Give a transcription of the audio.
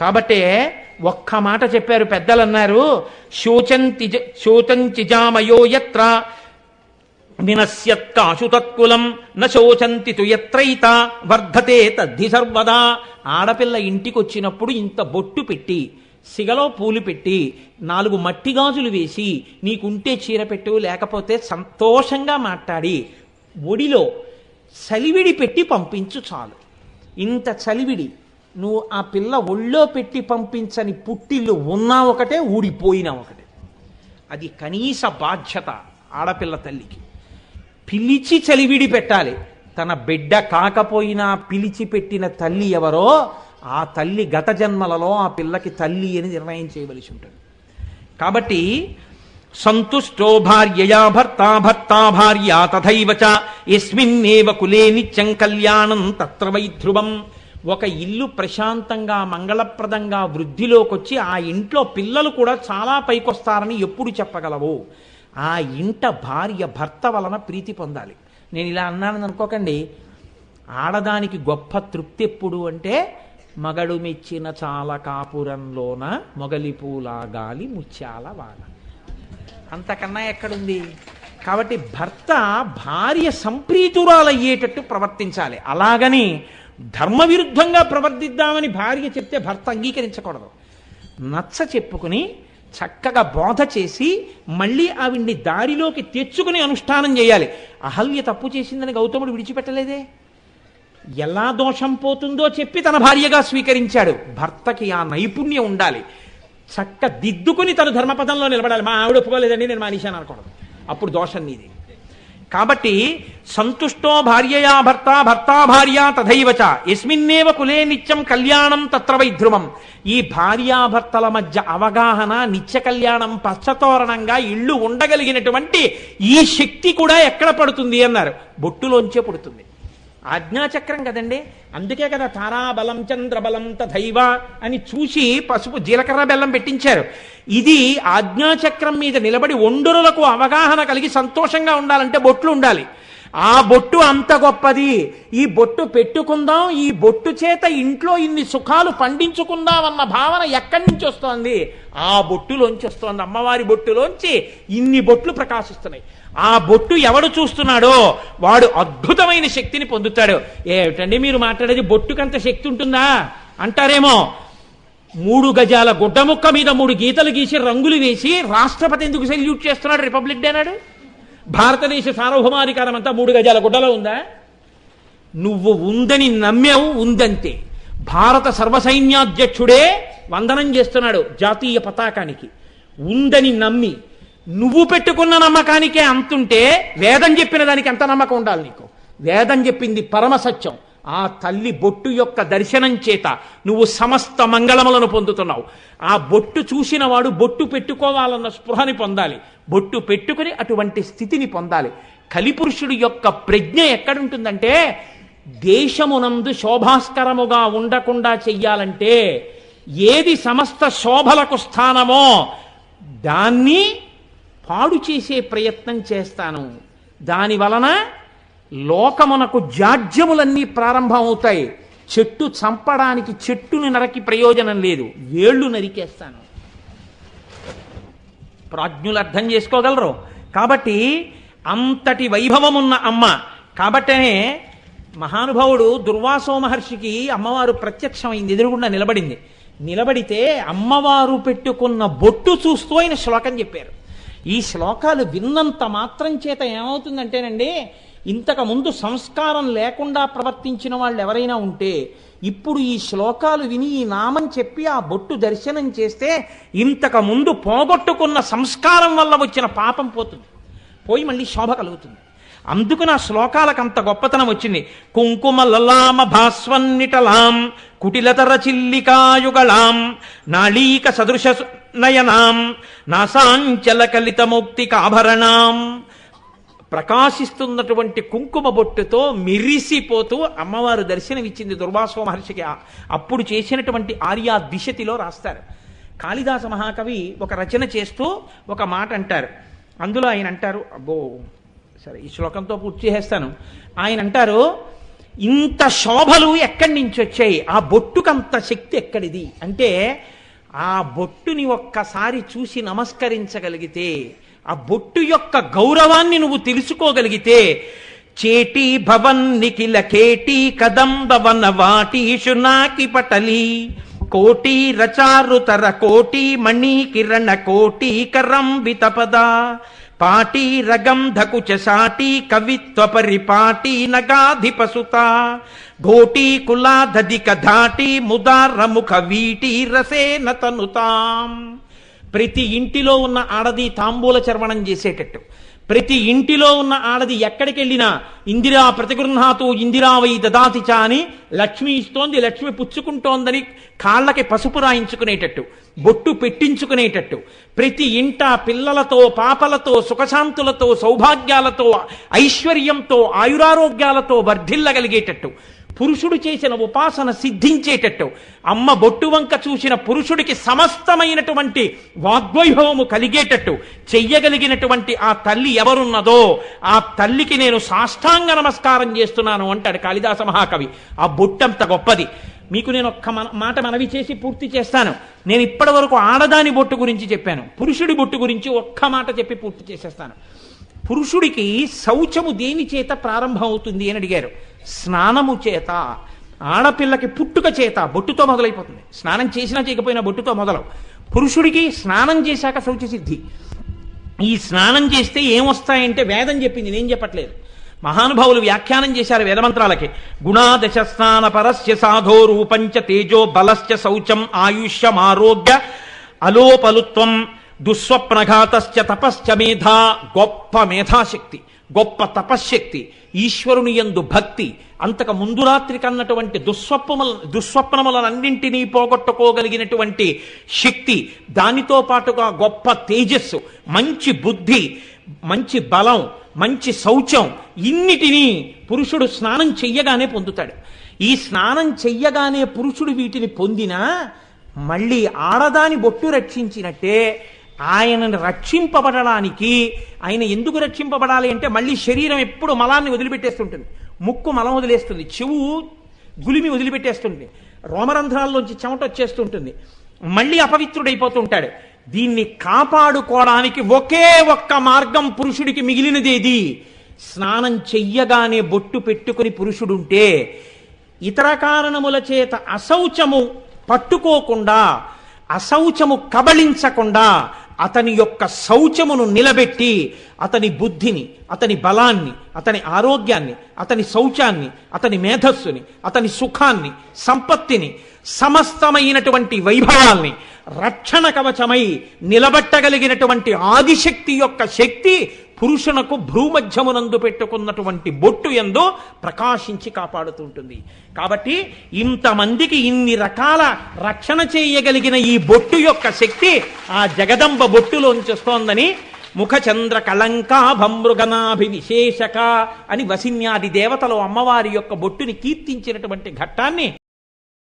కాబట్టే ఒక్క మాట చెప్పారు పెద్దలు అన్నారు శోచంతి శోచంచిజామయో యత్ర వినశ్యత్కాశు నశోచంతి న వర్ధతే తద్ధి సర్వదా. ఆడపిల్ల ఇంటికి వచ్చినప్పుడు ఇంత బొట్టు పెట్టి సిగలో పూలు పెట్టి నాలుగు మట్టి గాజులు వేసి నీకుంటే చీర పెట్టు లేకపోతే సంతోషంగా మాట్లాడి ఒడిలో చలివిడి పెట్టి పంపించు చాలు. ఇంత చలివిడి నువ్వు ఆ పిల్ల ఒళ్ళో పెట్టి పంపించని పుట్టిల్లు ఉన్నా ఒకటే ఊడిపోయినా ఒకటే. అది కనీస బాధ్యత ఆడపిల్ల తల్లికి. పిలిచి చలివిడి పెట్టాలి. తన బిడ్డ కాకపోయినా పిలిచి పెట్టిన తల్లి ఎవరో ఆ తల్లి గత జన్మలలో ఆ పిల్లకి తల్లి అని నిర్ణయం చేయవలసి ఉంటుంది. కాబట్టి సంతుష్టో భార్యయా భర్త భర్త భార్య తథైవ చ ఎస్మిన్నేవ కులే నిత్యం కళ్యాణం తత్ర వై ధ్రువం ఒక ఇల్లు ప్రశాంతంగా మంగళప్రదంగా వృద్ధిలోకొచ్చి ఆ ఇంట్లో పిల్లలు కూడా చాలా పైకొస్తారని ఎప్పుడు చెప్పగలవు? ఆ ఇంట భార్య భర్త వలన ప్రీతి పొందాలి. నేను ఇలా అన్నానని అనుకోకండి. ఆడదానికి గొప్ప తృప్తి ఎప్పుడు అంటే మగడు మెచ్చిన చాలా కాపురంలోన మొగలిపూలా గాలి ముత్యాల వాన. అంతకన్నా ఎక్కడుంది? కాబట్టి భర్త భార్య సంప్రీతురాలయ్యేటట్టు ప్రవర్తించాలి. అలాగని ధర్మ విరుద్ధంగా ప్రవర్తిద్దామని భార్య చెప్తే భర్త అంగీకరించకూడదు. నచ్చ చెప్పుకుని చక్కగా బోధ చేసి మళ్ళీ ఆవిడ్ని దారిలోకి తెచ్చుకుని అనుష్ఠానం చేయాలి. అహల్య తప్పు చేసిందని గౌతముడు విడిచిపెట్టలేదే. ఎలా దోషం పోతుందో చెప్పి తన భార్యగా స్వీకరించాడు. భర్తకి ఆ నైపుణ్యం ఉండాలి. చక్క దిద్దుకుని తను ధర్మపథంలో నిలబడాలి. మా ఆవిడ ఒప్పుకోలేదండి నేను మానేశాను అనకూడదు. అప్పుడు దోషం నీది. కాబట్టి సంతుష్టో భార్యయా భర్త భర్తా భార్య తథైవ చ. ఎస్మిన్నేవ కులే నిత్యం కళ్యాణం తత్ర వైధ్రువం ఈ భార్యాభర్తల మధ్య అవగాహన నిత్య కళ్యాణం పచ్చతోరణంగా ఇళ్ళు ఉండగలిగినటువంటి ఈ శక్తి కూడా ఎక్కడ పడుతుంది అన్నారు. బొట్టులోంచే పుడుతుంది. ఆజ్ఞాచక్రం కదండి. అందుకే కదా తారాబలం చంద్రబలం తథైవ అని చూసి పసుపు జీలకర్ర బెల్లం పెట్టించారు. ఇది ఆజ్ఞాచక్రం మీద నిలబడి ఒండురులకు అవగాహన కలిగి సంతోషంగా ఉండాలంటే బొట్లు ఉండాలి. ఆ బొట్టు అంత గొప్పది. ఈ బొట్టు పెట్టుకుందాం. ఈ బొట్టు చేత ఇంట్లో ఇన్ని సుఖాలు పండించుకుందాం అన్న భావన ఎక్కడి నుంచి వస్తోంది? ఆ బొట్టులోంచి వస్తోంది. అమ్మవారి బొట్టులోంచి ఇన్ని బొట్లు ప్రకాశిస్తున్నాయి. ఆ బొట్టు ఎవడు చూస్తున్నాడో వాడు అద్భుతమైన శక్తిని పొందుతాడు. ఏమిటండి మీరు మాట్లాడేది? బొట్టుకంత శక్తి ఉంటుందా? అంటారేమో మూడు గజాల గుడ్డ ముక్క మీద మూడు గీతలు గీసి రంగులు వేసి రాష్ట్రపతి ఎందుకు సెల్యూట్ చేస్తున్నాడు? రిపబ్లిక్ డే నాడు? భారతదేశ సార్వభౌమాధికారం అంతా మూడు గజాల గుడ్డలో ఉందా? నువ్వు ఉందని నమ్మావు ఉందంతే. భారత సర్వసైన్యాధ్యక్షుడే వందనం చేస్తున్నాడు జాతీయ పతాకానికి. ఉందని నమ్మి నువ్వు పెట్టుకున్న నమ్మకానికే అంతుంటే వేదం చెప్పిన దానికి ఎంత నమ్మకం ఉండాలి నీకు? వేదం చెప్పింది పరమ సత్యం. ఆ తల్లి బొట్టు యొక్క దర్శనం చేత నువ్వు సమస్త మంగళములను పొందుతున్నావు. ఆ బొట్టు చూసిన వాడు బొట్టు పెట్టుకోవాలన్న స్పృహని పొందాలి. బొట్టు పెట్టుకుని అటువంటి స్థితిని పొందాలి. కలిపురుషుడు యొక్క ప్రజ్ఞ ఎక్కడుంటుందంటే దేశమునందు శోభాస్కరముగా ఉండకుండా చెయ్యాలంటే ఏది సమస్త శోభలకు స్థానమో దాన్ని పాడు చేసే ప్రయత్నం చేస్తాను. దాని వలన లోకమునకు జాడ్యములన్నీ ప్రారంభమవుతాయి. చెట్టు చంపడానికి చెట్టుని నరకి ప్రయోజనం లేదు. వేళ్ళు నరికేస్తాను. ప్రాజ్ఞులు అర్థం చేసుకోగలరు. కాబట్టి అంతటి వైభవమున్న అమ్మ. కాబట్టనే మహానుభావుడు దుర్వాసో మహర్షికి అమ్మవారు ప్రత్యక్షమైంది ఎదురుగుండా నిలబడింది. నిలబడితే అమ్మవారు పెట్టుకున్న బొట్టు చూస్తూ ఆయన శ్లోకం చెప్పారు. ఈ శ్లోకాలు విన్నంత మాత్రం చేత ఏమవుతుందంటేనండి ఇంతకు ముందు సంస్కారం లేకుండా ప్రవర్తించిన వాళ్ళు ఎవరైనా ఉంటే ఇప్పుడు ఈ శ్లోకాలు విని ఈ నామం చెప్పి ఆ బొట్టు దర్శనం చేస్తే ఇంతకు ముందు పోగొట్టుకున్న సంస్కారం వల్ల వచ్చిన పాపం పోతుంది. పోయి మళ్ళీ శోభ కలుగుతుంది. అందుకు నా శ్లోకాలకు అంత గొప్పతనం వచ్చింది. కుంకుమ లలామ భాస్వన్నిటలాం కుటిలతర చిల్లికాయుగళాం నాళీక సదృశ నయనాం నాసాంచల కలిత ప్రకాశిస్తున్నటువంటి కుంకుమ బొట్టుతో మిరిసిపోతూ అమ్మవారు దర్శనమిచ్చింది దుర్వాసో మహర్షికి. అప్పుడు చేసినటువంటి ఆర్యా దిశతిలో రాస్తారు. కాళిదాస మహాకవి ఒక రచన చేస్తూ ఒక మాట అంటారు. అందులో ఆయన అంటారు అబ్బో సరే ఈ శ్లోకంతో పూర్తి చేసేస్తాను. ఆయన అంటారు ఇంత శోభలు ఎక్కడి నుంచి వచ్చాయి? ఆ బొట్టుకంత శక్తి ఎక్కడిది? అంటే ఆ బొట్టుని ఒక్కసారి చూసి నమస్కరించగలిగితే ఆ బొట్టు యొక్క గౌరవాన్ని నువ్వు తెలుసుకోగలిగితే చేటి భవన్ నిఖిల కేటి కదంబవన వాటీషు నాకి పటలి కోటి రచారుతర కోటి మణి కిరణ కోటి కరంబిత పద. పాటి రగంధకుచ సాటీ కవిత్వ పరిపాటీ నగాధిపసుత. ఘోటి కులాధధిక ధాటి ముదారముఖ వీటి రసేన తనుతాం. ప్రతి ఇంటిలో ఉన్న ఆడది తాంబూల చర్వణం చేసేటట్టు. ప్రతి ఇంటిలో ఉన్న ఆడది ఎక్కడికి వెళ్ళినా ఇందిరా ప్రతిగృహాతు ఇందిరావై దదాతి అని లక్ష్మి ఇస్తోంది లక్ష్మి పుచ్చుకుంటోందని కాళ్ళకి పసుపు రాయించుకునేటట్టు. బొట్టు పెట్టించుకునేటట్టు. ప్రతి ఇంట పిల్లలతో పాపలతో సుఖశాంతులతో సౌభాగ్యాలతో ఐశ్వర్యంతో ఆయురారోగ్యాలతో వర్ధిల్లగలిగేటట్టు. పురుషుడు చేసిన ఉపాసన సిద్ధించేటట్టు. అమ్మ బొట్టు వంక చూసిన పురుషుడికి సమస్తమైనటువంటి వాగ్వైభవము కలిగేటట్టు. చెయ్యగలిగినటువంటి ఆ తల్లి ఎవరున్నదో ఆ తల్లికి నేను సాష్టాంగ నమస్కారం చేస్తున్నాను అంటాడు కాళిదాస మహాకవి. ఆ బొట్టంత గొప్పది. మీకు నేను ఒక్క మన- మాట మనవి చేసి పూర్తి చేస్తాను. నేను ఇప్పటి వరకు ఆడదాని బొట్టు గురించి చెప్పాను. పురుషుడి బొట్టు గురించి ఒక్క మాట చెప్పి పూర్తి చేసేస్తాను. పురుషుడికి శౌచము దేని చేత ప్రారంభం అవుతుంది అని అడిగారు. స్నానము చేత ఆడపిల్లకి పుట్టుక చేత బొట్టుతో మొదలైపోతుంది. స్నానం చేసినా చేయకపోయినా బొట్టుతో మొదలవు. పురుషుడికి స్నానం చేశాక శౌచ సిద్ధి ఈ స్నానం చేస్తే ఏమొస్తాయంటే వేదం చెప్పింది నేను చెప్పట్లేదు. మహానుభావులు వ్యాఖ్యానం చేశారు వేదమంత్రాలకి. గుణాదశ స్నాన పరస్య సాధో రూపంచ తేజో బలశ్చ శౌచం ఆయుష్యం ఆరోగ్య అలోపలుత్వం దుస్వప్నఘాతశ్చ తపశ్చ మేధా గొప్ప మేధాశక్తి గొప్ప తపశ్శక్తి ఈశ్వరుని యందు భక్తి. అంతక ముందు రాత్రి కన్నటువంటి దుస్వప్నముల దుస్వప్నములనన్నింటినీ పోగొట్టుకోగలిగినటువంటి శక్తి దానితో పాటుగా గొప్ప తేజస్సు మంచి బుద్ధి మంచి బలం మంచి శౌచం ఇన్నిటినీ పురుషుడు స్నానం చెయ్యగానే పొందుతాడు. ఈ స్నానం చెయ్యగానే పురుషుడు వీటిని పొందినా మళ్ళీ ఆడదాని బొట్టు రక్షించినట్టే ఆయనను రక్షింపబడడానికి ఆయన ఎందుకు రక్షింపబడాలి అంటే మళ్ళీ శరీరం ఎప్పుడు మలాన్ని వదిలిపెట్టేస్తుంటుంది. ముక్కు మలం వదిలేస్తుంది చెవు గులిమి వదిలిపెట్టేస్తుంది రోమరంధ్రాల్లోంచి చెమట వచ్చేస్తుంటుంది. మళ్ళీ అపవిత్రుడైపోతుంటాడు. దీన్ని కాపాడుకోవడానికి ఒకే ఒక్క మార్గం పురుషుడికి మిగిలినదేది? స్నానం చెయ్యగానే బొట్టు పెట్టుకుని పురుషుడుంటే ఇతర కారణముల చేత అశౌచము పట్టుకోకుండా అశౌచము కబళించకుండా అతని యొక్క శౌచమును నిలబెట్టి అతని బుద్ధిని అతని బలాన్ని అతని ఆరోగ్యాన్ని అతని శౌచాన్ని అతని మేధస్సుని అతని సుఖాన్ని సంపత్తిని సమస్తమైనటువంటి వైభవాల్ని రక్షణ కవచమై నిలబెట్టగలిగినటువంటి ఆదిశక్తి యొక్క శక్తి పురుషునకు భ్రూమధ్యమునందు పెట్టుకున్నటువంటి బొట్టు ఎందు ప్రకాశించి కాపాడుతుంటుంది. కాబట్టి ఇంతమందికి ఇన్ని రకాల రక్షణ చేయగలిగిన ఈ బొట్టు యొక్క శక్తి ఆ జగదంబ బొట్టులోంచి వస్తోందని ముఖచంద్ర కళంకాభమృగనాభి విశేషక అని వసిన్యాది దేవతలు అమ్మవారి యొక్క బొట్టుని కీర్తించినటువంటి ఘట్టాన్ని